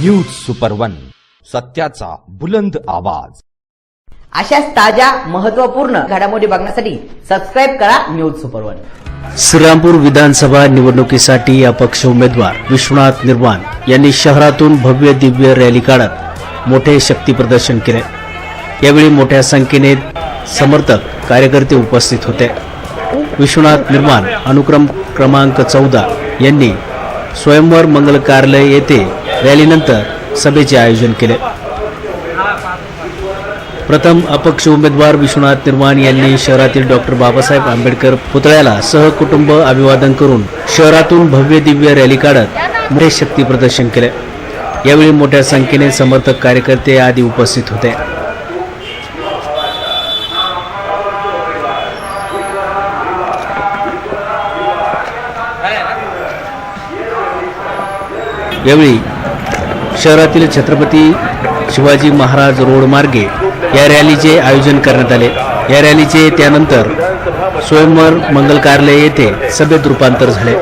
News super one सत्याचा बुलंद आवाज. अशाच ताज्या महत्त्वपूर्ण घडामोडी बघण्यासाठी सबस्क्राईब करा न्यूज सुपर वन श्रीरामपूर विधानसभा निवडणुकीसाठी अपक्ष उमेदवार विश्वनाथ निर्वाण यांनी शहरातून भव्य दिव्य रॅली काढत मोठे शक्ती प्रदर्शन केले. यावेळी मोठ्या संख्येने समर्थक कार्यकर्ते उपस्थित होते. विश्वनाथ निर्माण अनुक्रम क्रमांक चौदा यांनी स्वयंवर मंगल कार्यालय येथे रॅलीनंतर सभेचे आयोजन केले. प्रथम अपक्ष उमेदवार विश्वनाथ निर्माण यांनी शहरातील डॉक्टर बाबासाहेब आंबेडकर पुतळ्याला सहकुटुंब अभिवादन करून शहरातून भव्य दिव्य रॅली काढत मोठे शक्ती प्रदर्शन केले. यावेळी मोठ्या संख्येने समर्थक कार्यकर्ते आदी उपस्थित होते. यावेळी शहरातील छत्रपती शिवाजी महाराज रोड मार्गे या रॅलीचे आयोजन करण्यात आले. या रॅलीचे त्यानंतर स्वयंवर मंगल कार्यालय येथे सभेत रूपांतर झाले.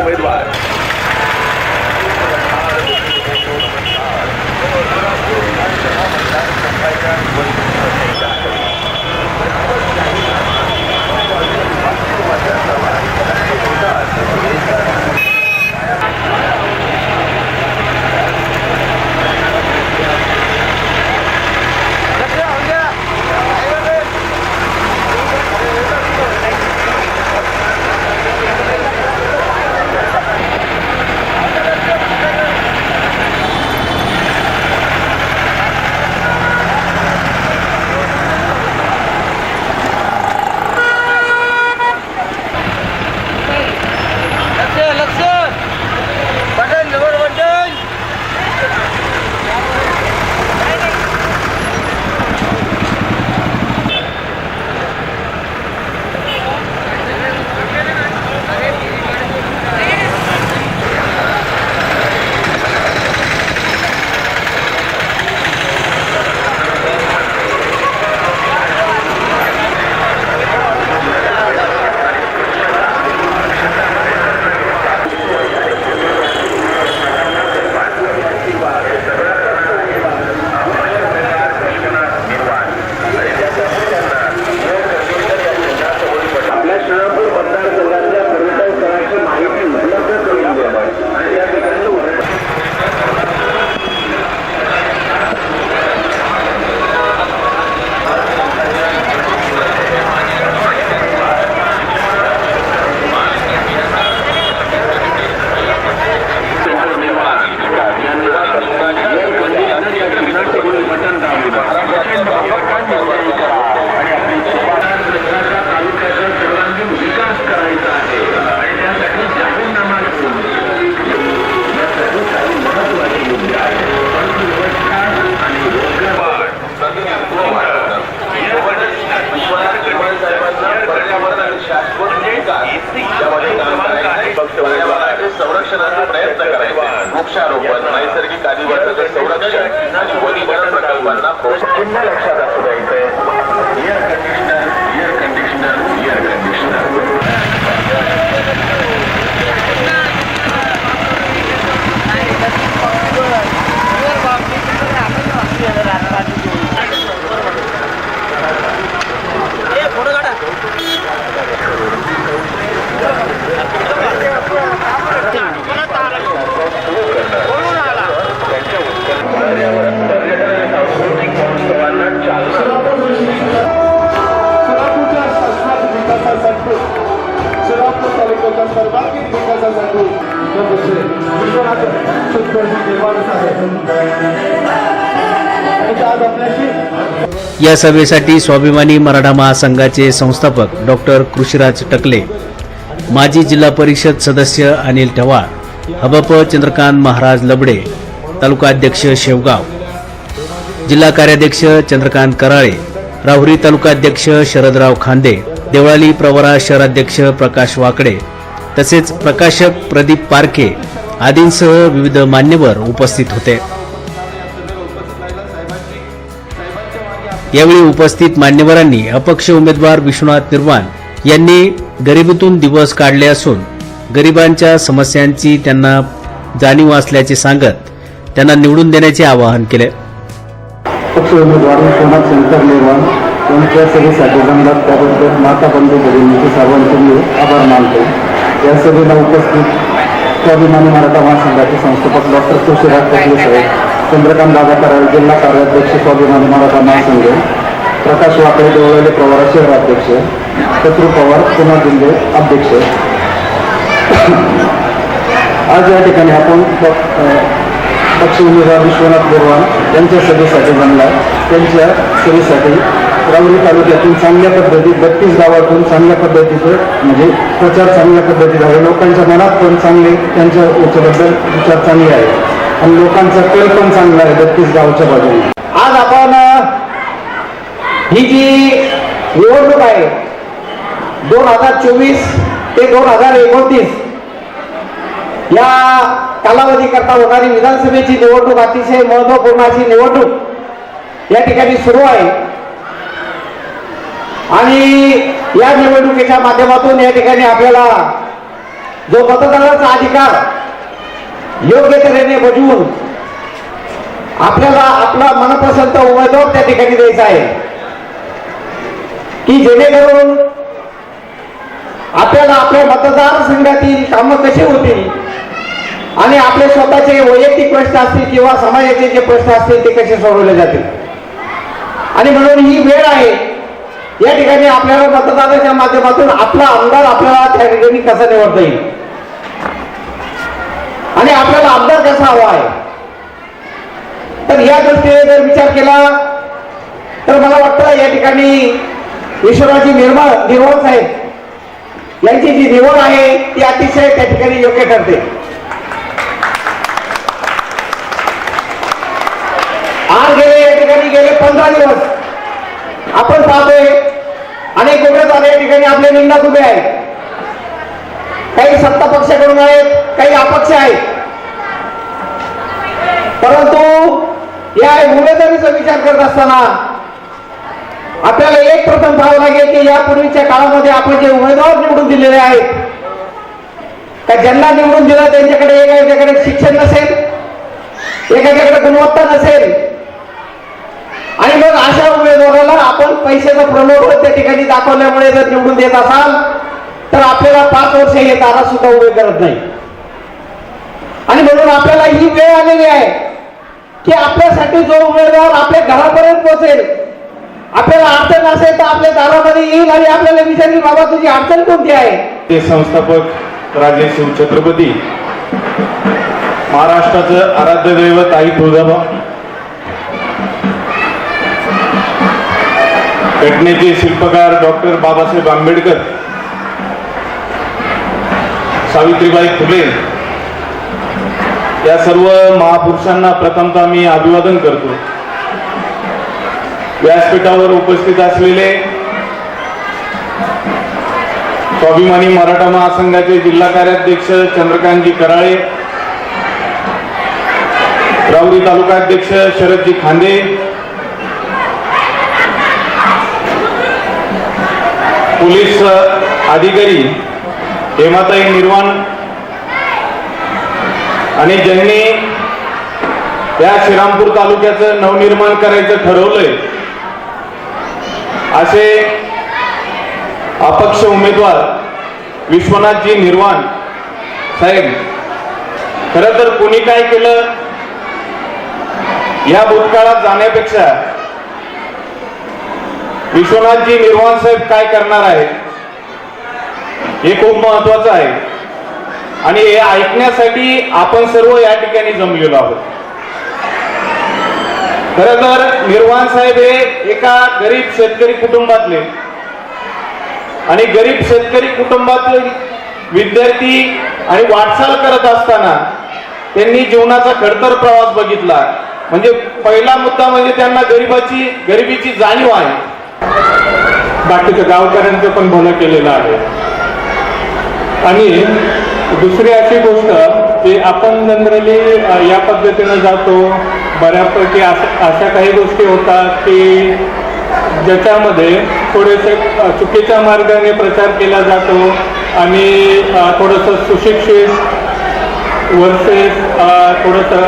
संरक्षणाचा प्रयत्न करायचे. वृक्षारोपण नैसर्गिक आदिवासाचे संरक्षण आणि वनीकरण प्रकल्पांना प्रोत्साहन. चिन्ह लक्षात असू द्यायचंय air conditioner air conditioner air conditioner या सभेसाठी स्वाभिमानी मराठा महासंघाचे संस्थापक डॉक्टर कृषीराज टकले माजी जिल्हा परिषद सदस्य अनिल ठवाळ हबप चंद्रकांत महाराज लबडे तालुकाध्यक्ष शेवगाव जिल्हा कार्याध्यक्ष चंद्रकांत कराळे राहुरी तालुकाध्यक्ष शरदराव खांदे देवळाली प्रवरा शहराध्यक्ष प्रकाश वाकडे तसेच प्रकाशक प्रदीप पारखे आदींसह विविध मान्यवर उपस्थित होते. यावेळी उपस्थित मान्यवरांनी अपक्ष उमेदवार विश्वनाथ निर्वाण यांनी गरिबीतून दिवस काढले असून गरिबांच्या समस्यांची त्यांना जाणीव असल्याचे सांगत त्यांना निवडून देण्याचे आवाहन केले. पक्ष उमेदवार विश्वनाथ शंकर निर्वाण यांच्या सभेसाठी जमलात त्याबद्दल माता बंधू भगिनीचे सर्वांचे मी आभार मानतो. या सभेला उपस्थित स्वाभिमानी मराठा महासंघाचे संस्थापक डॉक्टर तुळशीराज टकले साहेब चंद्रकांत दादा कराड जिल्हा कार्याध्यक्ष स्वाभिमानी मराठा महासंघ प्रकाश वाकडे देवळाले प्रवारा शहराध्यक्ष शत्रू पवार पुन्हा जिल्हे अध्यक्ष. आज या ठिकाणी आपण प- पक्ष उमेदवार विश्वनाथ बोरवान यांच्या सभेसाठी जमला त्यांच्या सभेसाठी रावरी तालुक्यातून चांगल्या पद्धतीत बत्तीस गावातून चांगल्या पद्धतीचं म्हणजे प्रचार चांगल्या पद्धतीत आहे. लोकांच्या मनात पण चांगले त्यांच्या याच्याबद्दल विचार चांगले आहेत. आणि लोकांचा कल पण चांगला आहे बत्तीस गावच्या बाजूने. आज आपण ही जी निवडणूक आहे दोन हजार चोवीस ते दोन हजार एकोणतीस या कालावधी करता होणारी विधानसभेची निवडणूक अतिशय महत्त्वपूर्ण अशी निवडणूक या ठिकाणी सुरू आहे. आणि या निवडणुकीच्या माध्यमातून या ठिकाणी आपल्याला जो मतदानाचा अधिकार योग्य तऱ्हेने बजवून आपल्याला आपला मनपसंत उमेदवार त्या ठिकाणी द्यायचा आहे. की जेणेकरून आपल्याला आपल्या मतदारसंघातील कामं कशी होतील आणि आपले स्वतःचे वैयक्तिक प्रश्न असतील किंवा समाजाचे जे प्रश्न असतील ते कसे सोडवले जातील. आणि म्हणून ही वेळ आहे या ठिकाणी आपल्याला मतदानाच्या माध्यमातून आपला आमदार आपल्याला त्या ठिकाणी कसा निवडता येईल? आणि आपल्याला आमदार कसा हवा आहे? तर या दृष्टीने जर विचार केला तर मला वाटतं या ठिकाणी ईश्वराची निर्मळ निर्मळ साहेब यांची जी निवड आहे ती अतिशय त्या ठिकाणी योग्य ठरते. आज गेले या ठिकाणी गेले पंधरा दिवस. आपण पाहतोय अनेक उमेदवार या ठिकाणी आपले निंदात उभे आहेत. काही सत्ता पक्षाकडून आहेत काही अपक्ष आहेत. परंतु या उमेदवारीचा विचार करत असताना आपल्याला एक प्रथम पाहावं लागेल की यापूर्वीच्या काळामध्ये आपण जे उमेदवार निवडून दिलेले आहेत का ज्यांना निवडून दिलं त्यांच्याकडे एखाद्याकडे शिक्षण नसेल एखाद्याकडे गुणवत्ता नसेल आणि मग अशा उमेदवाराला आपण पैशाचा प्रलोभन त्या ठिकाणी दाखवल्यामुळे जर निवडून देत असाल तर आपल्याला पाच वर्ष हे तारा सुद्धा उभे करत नाही. आणि म्हणून आपल्याला ही वेळ आलेली आहे की आपल्यासाठी जो उमेदवार आपल्या घरापर्यंत पोहोचेल आपल्याला अडचण असेल तर आपल्या दारामध्ये येईल आणि आपल्याला विचारेल बाबा तुझी अडचण कोणती आहे? ते संस्थापक राणे शिव छत्रपती. महाराष्ट्राचं आराध्य दैवत आई तुळजाबा घटनेचे शिल्पकार डॉक्टर बाबासाहेब आंबेडकर सावित्रीबाई फुले या सर्व महापुरुषांना प्रथमतः मी अभिवादन करतो. व्यासपीठावर उपस्थित असलेले स्वाभिमानी मराठा महासंघाचे जिल्हा कार्याध्यक्ष चंद्रकांतजी कराळे राऊरी तालुकाध्यक्ष शरदजी खांदे पोलीस अधिकारी हेमाताई निर्वाण आणि ज्यांनी या श्रीरामपूर तालुक्याचं नवनिर्माण करायचं ठरवलंय असे अपक्ष उमेदवार विश्वनाथजी निर्वाण साहेब खरं तर कोणी काय केलं? या भूतकाळात जाण्यापेक्षा विश्वनाथजी निर्वाण साहेब काय करणार आहेत हे खूप महत्वाचं आहे. आणि हे ऐकण्यासाठी आपण सर्व या ठिकाणी जमलेलो आहोत. खर तर निर्वाण साहेब हे एका गरीब शेतकरी कुटुंबातले. आणि गरीब शेतकरी कुटुंबातले विद्यार्थी आणि वाटचाल करत असताना त्यांनी जीवनाचा खडतर प्रवास बघितला. म्हणजे पहिला मुद्दा म्हणजे त्यांना गरिबाची गरिबीची जाणीव आहे. बाकीच्या गावकऱ्यांचं पण भलं केलेलं आहे. आणि दुसरी अशी गोष्ट की आपण जनरली या पद्धतीनं जातो. बऱ्यापैकी अशा अशा काही गोष्टी होतात की ज्याच्यामध्ये थोडेसे चुकीच्या मार्गाने प्रचार केला जातो आणि थोडंसं सुशिक्षित वर्सेस थोडंसं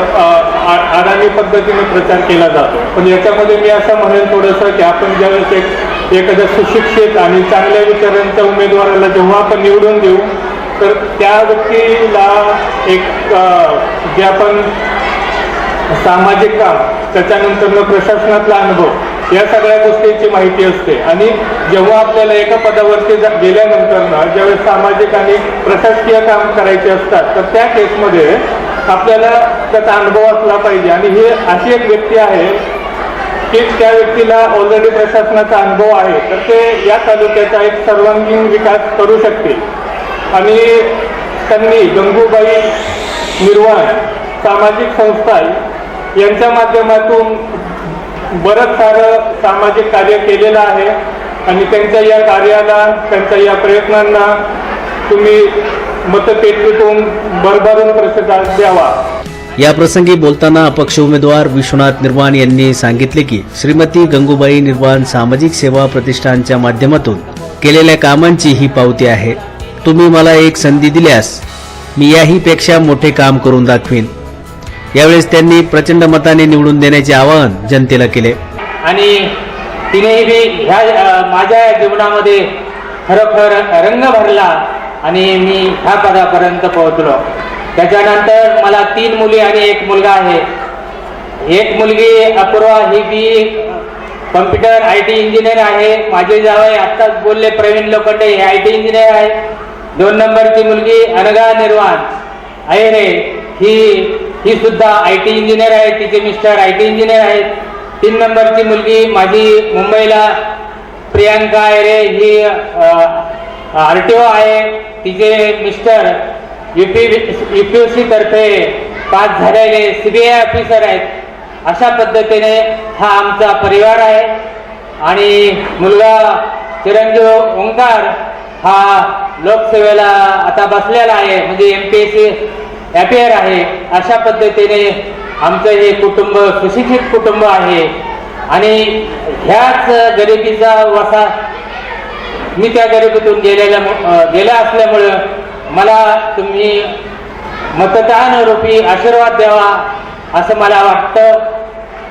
आ- अडाणी पद्धतीने प्रचार केला जातो. पण याच्यामध्ये मी असं म्हणेन थोडंसं की आपण ज्यावेळेस एक एखाद्या सुशिक्षित आणि चांगल्या विचारांच्या उमेदवाराला जेव्हा आपण निवडून देऊ तर त्या व्यक्तीला एक जे आपण सामाजिक काम त्याच्यानंतर प्रशासनातला अनुभव या सगळ्या गोष्टींची माहिती असते. आणि जेव्हा आपल्याला एका पदावरती गेल्यानंतर ना ज्यावेळेस सामाजिक आणि प्रशासकीय काम करायचे असतात तर त्या केसमध्ये आपल्याला त्याचा अनुभव असला पाहिजे. आणि ही अशी एक व्यक्ती आहे की त्या व्यक्तीला ऑलरेडी प्रशासनाचा अनुभव आहे. तर ते या तालुक्याचा एक सर्वांगीण विकास करू शकते आणि त्यांनी गंगूबाई निर्वाण सामाजिक संस्था यांच्या माध्यमातून बरंच सारं सामाजिक कार्य केलेलं आहे. आणि त्यांच्या या कार्याला त्यांच्या या प्रयत्नांना तुम्ही मतपेटीतून भरभरून प्रतिसाद द्यावा. याप्रसंगी बोलताना अपक्ष उमेदवार विश्वनाथ निर्वाण यांनी सांगितले की श्रीमती गंगूबाई निर्वाण सामाजिक सेवा प्रतिष्ठानच्या माध्यमातून केलेल्या कामांची ही पावती आहे. तुम्ही मला एक संधी दिल्यास मी याही पेक्षा मोठे काम करून दाखवीन. यावेळेस त्यांनी प्रचंड मताने निवडून देण्याचे आवाहन जनतेला केले. आणि तिनेही बी ह्या माझ्या जीवनामध्ये खरोखर रंग भरला आणि मी ह्या पदापर्यंत पोहोचलो. त्याच्यानंतर मला तीन मुली आणि एक मुलगा आहे. एक मुलगी अपूर्वा ही B computer I T engineer आहे. माझे जावई आत्ताच बोलले प्रवीण लोखंडे हे आय टी इंजिनियर आहे. दोन नंबरची मुलगी अनगा निर्वाण. अयरे ही ही सुद्धा आय टी इंजिनियर आहे. तिचे मिस्टर आय टी इंजिनियर आहेत. तीन नंबरची मुलगी माझी मुंबईला प्रियांका अयरे ही आर टी ओ आहे. तिचे मिस्टर युपीएससी तर्फे पास झालेले सीबीआय ऑफिसर आहेत. अशा पद्धतीने हा आमचा परिवार आहे. आणि मुलगा चिरंजीव ओंकार हा लोकसेवेला आता बसलेला आहे. म्हणजे M P S C appear आहे. अशा पद्धतीने आमचं हे कुटुंब सुशिक्षित कुटुंब आहे. आणि ह्याच गरिबीचा वसा मी त्या गरिबीतून गेलेल्या गेल्या गेला असल्यामुळं मला तुम्ही मतदान रूपी आशीर्वाद द्यावा असं मला वाटतं.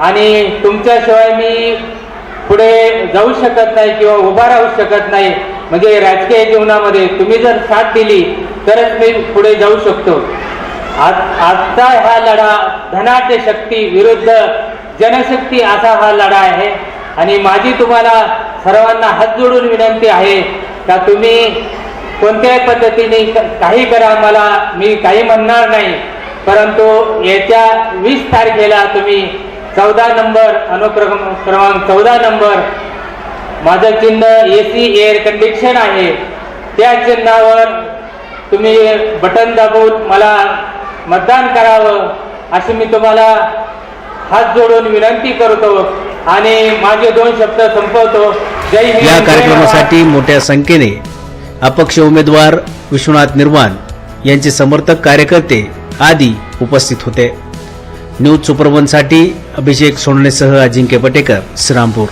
आणि तुमच्याशिवाय मी पुढे जाऊ शकत नाही किंवा उभा राहू शकत नाही. म्हणजे राजकीय जीवनामध्ये तुम्ही जर साथ दिली तरच मी पुढे जाऊ शकतो. आज आजचा हा लढा धनाट्य शक्ती विरुद्ध जनशक्ती असा हा लढा आहे. आणि माझी तुम्हाला सर्वांना हात जोडून विनंती आहे का तुम्ही कोणत्याही पद्धतीने काही करा मला मी काही म्हणणार नाही. परंतु येत्या वीस तारखेला तुम्ही चौदा नंबर अनुक्रम क्रमांक चौदा नंबर माझं चिन्ह ए सी एअर कंडिक्शन आहे. त्या चिन्हावर तुम्ही बटन दाबून मला मतदान करावं अशी मी तुम्हाला हात जोडून विनंती करतो आणि माझे दोन शब्द संपवतो. जय या कार्यक्रमासाठी मोठ्या संख्येने अपक्ष उमेदवार विश्वनाथ निर्वाण यांचे समर्थक कार्यकर्ते आदी उपस्थित होते. न्यूज सुपरवनसाठी अभिषेक सोनणेसह अजिंक्य पटेकर श्रीरामपूर.